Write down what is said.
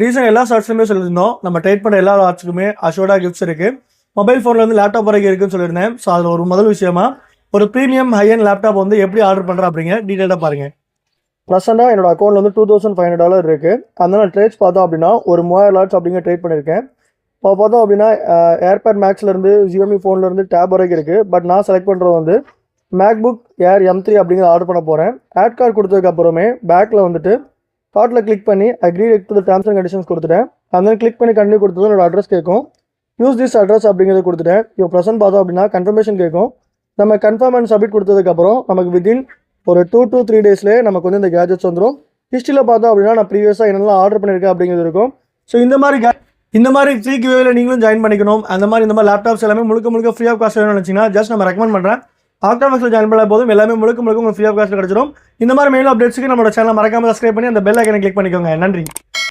Reason எல்லா ஷார்ட்ஸுமே சொல்லியிருந்தோம். நம்ம டைட் பண்ண எல்லா ஷார்ட்ஸுக்குமே அஷோடா கிஃப்ட்ஸ் இருக்குது மொபைல் ஃபோன்லேருந்து லேப்டாப் வரைக்கும் இருக்குன்னு சொல்லியிருந்தேன். ஸோ அதில் ஒரு முதல் விஷயமா ஒரு ப்ரீமியம் ஹையன் லேப்டாப் வந்து எப்படி ஆர்டர் பண்ணுறேன் அப்படிங்க டீட்டெயிலாக பாருங்கள் ப்ரெசெண்டாக என்னோட அக்கௌண்ட்டில் வந்து two thousand five hundred dollar இருக்குது அதனால் ட்ரேட்ஸ் பார்த்தோம் அப்படின்னா ஒரு மூவாயிரம் லாட்ஸ் அப்படிங்க ட்ரேட் பண்ணியிருக்கேன். இப்போ பார்த்தோம் அப்படின்னா ஏர்பேட் மேக்ஸ்லேருந்து ஜியோமி ஃபோன்லேருந்து டேப் வரைக்கும் இருக்குது பட் நான் செலக்ட் பண்ணுறது வந்து மேக்புக் ஏர் எம் த்ரீ அப்படிங்கிறத ஆர்டர் பண்ண போகிறேன் ஆட் கார்டு கொடுத்ததுக்கப்புறமே பேக்கில் வந்துட்டு கார்ட்டில் கிளிக் பண்ணி agree to terms and conditions கொடுத்துட்டேன். அந்த கிளிக் பண்ணி கண்டினியூ கொடுத்தது என்னோட அட்ரஸ் கேட்கும். யூஸ் திஸ் அட்ரஸ் அப்படிங்கிறத கொடுத்துட்டேன். இப்போ ப்ரெசென்ட் பார்த்தோம் அப்படின்னா கன்ஃபர்மேஷன் கேட்கும். நம்ம கன்ஃபார்ம் அண்ட் சப்மிட் கொடுத்ததுக்கப்புறம் நமக்கு வித்தின் ஒரு டூ டூ த்ரீ டேஸ்லேயே நமக்கு வந்து இந்த கேஜெட்ஸ் வந்துடும் ஹிஸ்ட்ரியில் பார்த்தோம் அப்படின்னா நான் ப்ரீவியஸாக என்னெல்லாம் ஆர்டர் பண்ணியிருக்கேன் அப்படிங்கிறது இருக்கும். ஸோ இந்த மாதிரி கே இந்த மாதிரி ஃப்ரீ கிவேவில் நீங்களும் ஜாயின் பண்ணிக்கணும். அந்த மாதிரி இந்த மாதிரி லேப்டாப்ஸ் எல்லாமே முழுக்க முழுக்க ஃப்ரீ ஆஃப் காஸ்ட் வேணும்னு நினச்சிங்கன்னா ஜஸ்ட் நம்ம ரெக்கமெண்ட் பண்ணுறேன் ஆக்டாஃபெக்ஸில் ஜாயின் பண்ண போதும். எல்லாமே முழுக்க முழுக்க உங்களுக்கு ஃப்ரீ ஆஃப் காஸ்ட் கிடச்சிடும் இந்த மாதிரி மேலும் அப்டேட்ஸுக்கு நம்மளோட சேனல் மறக்காம சப்ஸ்கிரைப் பண்ணி அந்த பெல் ஐக்கனை கிளிக் பண்ணிக்கோங்க. நன்றி.